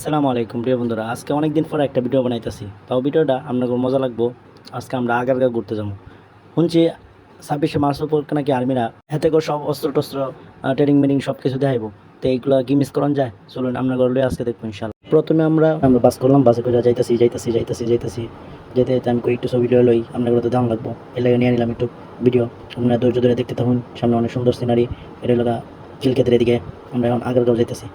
আসসালামু আলাইকুম, প্রিয় বন্ধুরা। আজকে অনেক দিন পর একটা ভিডিও বানাইতেছি। তাও ভিডিওটা আপনাকে মজা লাগবো। আজকে আমরা আগারগা ঘুরতে যাব। শুনছি ছাব্বিশে মার্চ উপর নাকি আর্মিরা হাতে করে সব অস্ত্র টস্ত্র ট্রেনিং মেনিং সব কিছু দেখাইব। তো এইগুলো কি মিস করান যায়? চলুন আমরা করলে আজকে দেখব ইনশাল্লাহ প্রথমে আমরা আমরা বাস করলাম বাসে করে যাইতেছি যাইতেছি যাইতেছি যাইতেছি। যেতে যেতে আমি একটু ছবি ভিডিও লই তো দাম লাগবো। এর লাগে নিয়ে নিলাম একটু ভিডিও আপনারা ধৈর্য ধরে দেখতে থাকুন, সামনে অনেক সুন্দর সিনারি এটা লাগা চিলকেতের এদিকে আমরা এখন আগের আগারগাঁও যাইতেছি।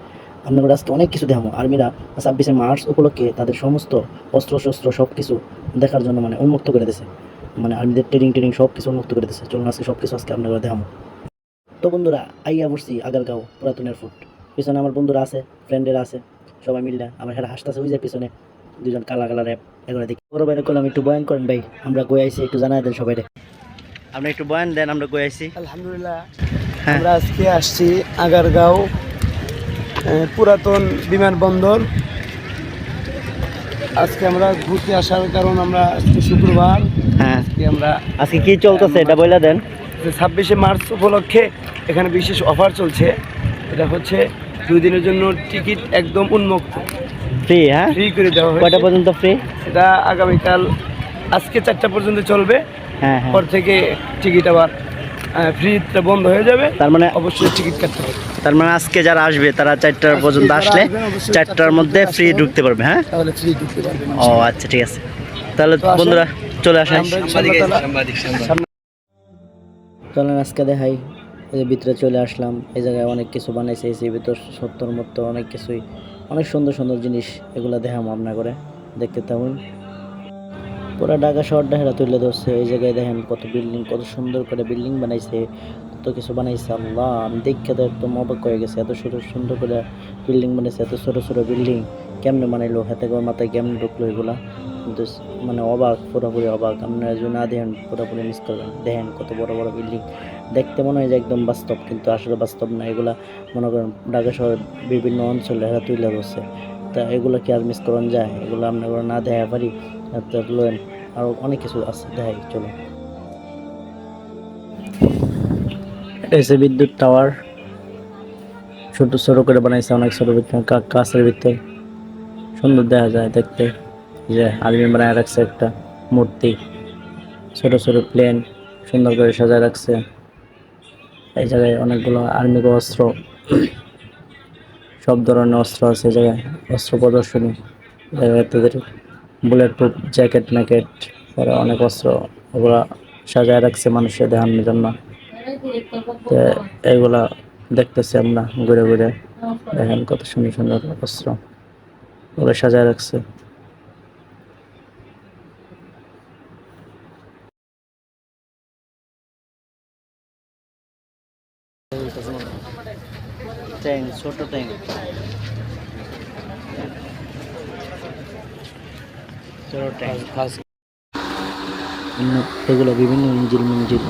আপনাদের আজকে অনেক কিছু দেখাবো। আর্মিরা ছাব্বিশে মার্চ উপলক্ষে তাদের সমস্ত অস্ত্র শস্ত্র সব কিছু দেখার জন্য মানে উন্মুক্ত করে দিয়েছে। মানে আর্মিদের ট্রেনিং ট্রেনিং সব কিছু উন্মুক্ত করে দিয়েছে। চলুন আজকে সব কিছু আজকে আপনারা দেখাবো। তো বন্ধুরা আইয়া বসছি আগারগাঁও পুরাতন এয়ারফোর্ট পিছনে আমার বন্ধুরা আছে ফ্রেন্ডেরা আছে সবাই মিললে আমার হেরা হাসতেছে ওই যে পিছনে দুজন কালা কালা র্যাপ এগুলো দেখি। বড় ভাইরে করলাম একটু বয়ান করেন ভাই আমরা কই আইছি একটু জানাই দেন সবাই আপনি একটু বয়ান দেন আমরা কই আইছি। আলহামদুলিল্লাহ। হ্যাঁ। আমরা আজকে আসছি আগারগাঁও পুরাতন বিমানবন্দর। আজকে আমরা ঘুরতে আসার কারণ আমরা আজকে শুক্রবার। হ্যাঁ। আজকে আমরা আজকে কি চলতেছে এটা বইলা দেন। ছাব্বিশে মার্চ উপলক্ষে এখানে বিশেষ অফার চলছে। এটা হচ্ছে দুই দিনের জন্য টিকিট একদম উন্মুক্ত। ফ্রি হ্যাঁ? ফ্রি করে দেওয়া কয়টা হয়েছে পর্যন্ত ফ্রি? এটা আগামীকাল আজকে চারটা পর্যন্ত চলবে। হ্যাঁ হ্যাঁ। পর থেকে টিকিট আবার ফ্রিতে বন্ধ হয়ে যাবে তার মানে অবশ্যই টিকিট কাটতে হবে। তার মানে আজকে যারা আসবে তারা চারটার পর্যন্ত আসলে চারটার মধ্যে ফ্রি ঢুকতে পারবে হ্যাঁ? তাহলে ফ্রি ঢুকতে পারবেন ও আচ্ছা ঠিক আছে। তাহলে বন্ধুরা চলে আসেন। আমরা চলেন আজকে দেখাই। এই যে ভিতরে চলে আসলাম। এই জায়গায় অনেক কিছু বানাইছে এই ভিতর সত্তর মতো অনেক কিছুই। অনেক সুন্দর সুন্দর জিনিস এগুলো দেখাম আপনার করে। দেখতে থাকুন। পুরো ঢাকা শহরটা হেরা তুলে ধরছে। এই জায়গায় দেখেন কত বিল্ডিং কত সুন্দর করে বিল্ডিং বানাইছে, কত কিছু বানাইছে আল্লাহ। আমি দেখে তো একদম অবাক হয়ে গেছে, এত সুন্দর সুন্দর করে বিল্ডিং বানাইছে, এত ছোটো ছোটো বিল্ডিং কেমনে বানাইলো, হাতে করে মাথায় কেমনে ঢুকলো এগুলা? কিন্তু মানে অবাক, পুরোপুরি অবাক। আপনারা যদি না দেখেন, পুরোপুরি মিস করবেন। দেখেন কত বড় বড় বিল্ডিং দেখতে মনে হয় যে একদম বাস্তব, কিন্তু আসলে বাস্তব না। এগুলা মনে করেন ঢাকা শহরের বিভিন্ন অঞ্চলে এরা তুলে ধরছে। তা এগুলো কি আর মিস করান যায়? এগুলো আপনার না দেখা পারি লোন আরও অনেক কিছু আছে দেখাই চলো। হচ্ছে বিদ্যুৎ টাওয়ার ছোট ছোট করে বানাইছে অনেক ছোট ভিতরে কা- কাঁচের ভিতরে। সুন্দর দেখা যায় দেখতে। যে আর্মি বানায় রাখছে একটা মূর্তি। ছোট ছোট প্লেন সুন্দর করে সাজায় রাখছে। এই জায়গায় অনেকগুলো আর্মি অস্ত্র। সব ধরনের অস্ত্র আছে এই জায়গায়। অস্ত্র প্রদর্শনী। জায়গায় তাদের বুলেট প্রুফ জ্যাকেট, ম্যাকেট তারা অনেক অস্ত্র ওগুলা সাজায় রাখছে মানুষের দেখানোর জন্য। তো এইগুলা দেখতেছি আমরা ঘুরে ঘুরে। দেখেন কত সুন্দর সুন্দর অস্ত্র ওগুলো সাজায় রাখছে। ট্যাঙ্ক ছোট ট্যাঙ্ক ছোট ট্যাঙ্ক এগুলো বিভিন্ন ইঞ্জিন মিঞ্জিন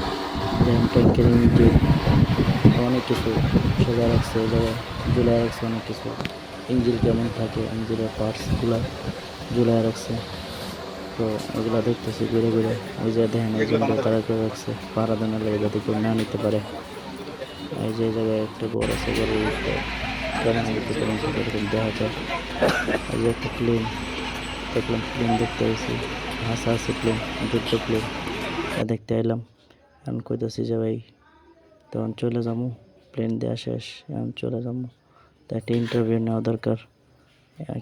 যেমন ট্যাঙ্কের ইঞ্জিন অনেক কিছু সোজা রাখছে এগুলো ঝুলাই রাখছে অনেক কিছু। ইঞ্জিন কেমন থাকে ইঞ্জিনের পার্টসগুলো ঝুলাই রাখছে তো এগুলো দেখতেছি ঘুরে ঘুরে। ওই যে দেখেন এই জন্য তারা করে রাখছে পাহারা দেন লাগে যাতে কেউ না নিতে পারে। এই যে এই জায়গায় একটা ঘর আছে, ঘরের ভিতরে। কেমন ভিতরে কেমন থাকে এরকম দেখা যায় এই যে একটা প্লেন দেখলাম প্লেন দেখতে এসেছি হাসা আছে প্লেন যুদ্ধ প্লেন। দেখতে এলাম এখন কইতেছি যে ভাই তখন চলে যাব প্লেন দেওয়া শেষ এখন চলে যাব তো একটা ইন্টারভিউ নেওয়া দরকার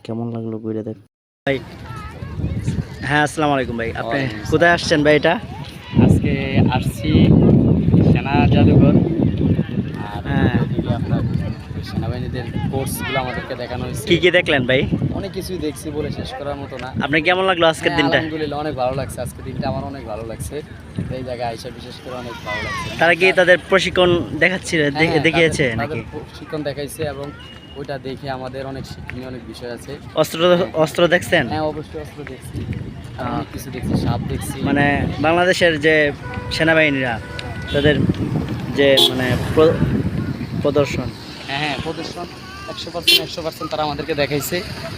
কেমন লাগল ঘুরে দেখ ভাই হ্যাঁ আসসালামু আলাইকুম ভাই। আপনি কোথায় আসছেন ভাই এটা? আজকে আসছি সেনা জাদুঘর। আর হ্যাঁ। আপনার সেনাবাহিনীদের কোর্সগুলো আমাদেরকে দেখানো হয়েছে। কি কি দেখলেন ভাই? অনেক কিছুই দেখছি বলে শেষ করার মতো না। আপনার কেমন লাগল আজকের হ্যাঁ, দিনটা? আলহামদুলিল্লাহ অনেক ভালো লাগছে। আজকের দিনটা আমার অনেক ভালো লাগছে। এই জায়গায় আইসা বিশেষ করে অনেক ভালো লাগছে। তারা কি তাদের প্রশিক্ষণ দেখাচ্ছিল হ্যাঁ, দেখে- হ্যাঁ, দেখিয়েছে নাকি? প্রশিক্ষণ দেখাইছে এবং ওইটা দেখে আমাদের অনেক শিক্ষণীয় অনেক বিষয় আছে। অস্ত্র অস্ত্র দেখছেন? হ্যাঁ অবশ্যই অস্ত্র দেখছি। অনেক কিছু দেখছি সাপ দেখছি। মানে বাংলাদেশের যে সেনাবাহিনীরা তাদের যে মানে প্র- প্রদর্শন। হ্যাঁ হ্যাঁ প্রদর্শন। একশো পার্সেন্ট একশো পার্সেন্ট তারা আমাদেরকে দেখাইছে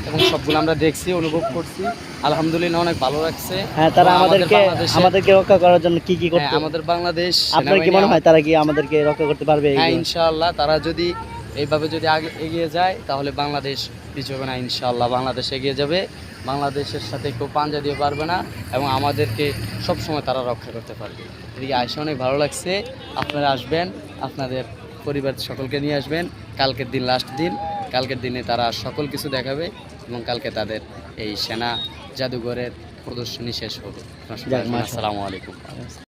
এবং সবগুলো আমরা দেখছি অনুভব করছি। আলহামদুলিল্লাহ অনেক ভালো লাগছে। হ্যাঁ তারা আমাদেরকে আমাদেরকে রক্ষা করার জন্য কি কি হ্যাঁ, করতে আমাদের বাংলাদেশ আপনার কি মনে হয় তারা কি আমাদেরকে রক্ষা করতে পারবে হ্যাঁ ইনশাআল্লাহ তারা যদি এইভাবে যদি আগে এগিয়ে যায় তাহলে বাংলাদেশ পিছবে না ইনশাআল্লাহ বাংলাদেশ এগিয়ে যাবে। বাংলাদেশের সাথে কেউ পাঞ্জা দিয়ে পারবে না এবং আমাদেরকে সব সময় তারা রক্ষা করতে পারবে। এদিকে আয়সা অনেক ভালো লাগছে। আপনারা আসবেন আপনাদের পরিবার সকলকে নিয়ে আসবেন। কালকের দিন লাস্ট দিন। কালকের দিনে তারা সকল কিছু দেখাবে এবং কালকে তাদের এই সেনা জাদুঘরের প্রদর্শনী শেষ হবে। আসসালামু আলাইকুম।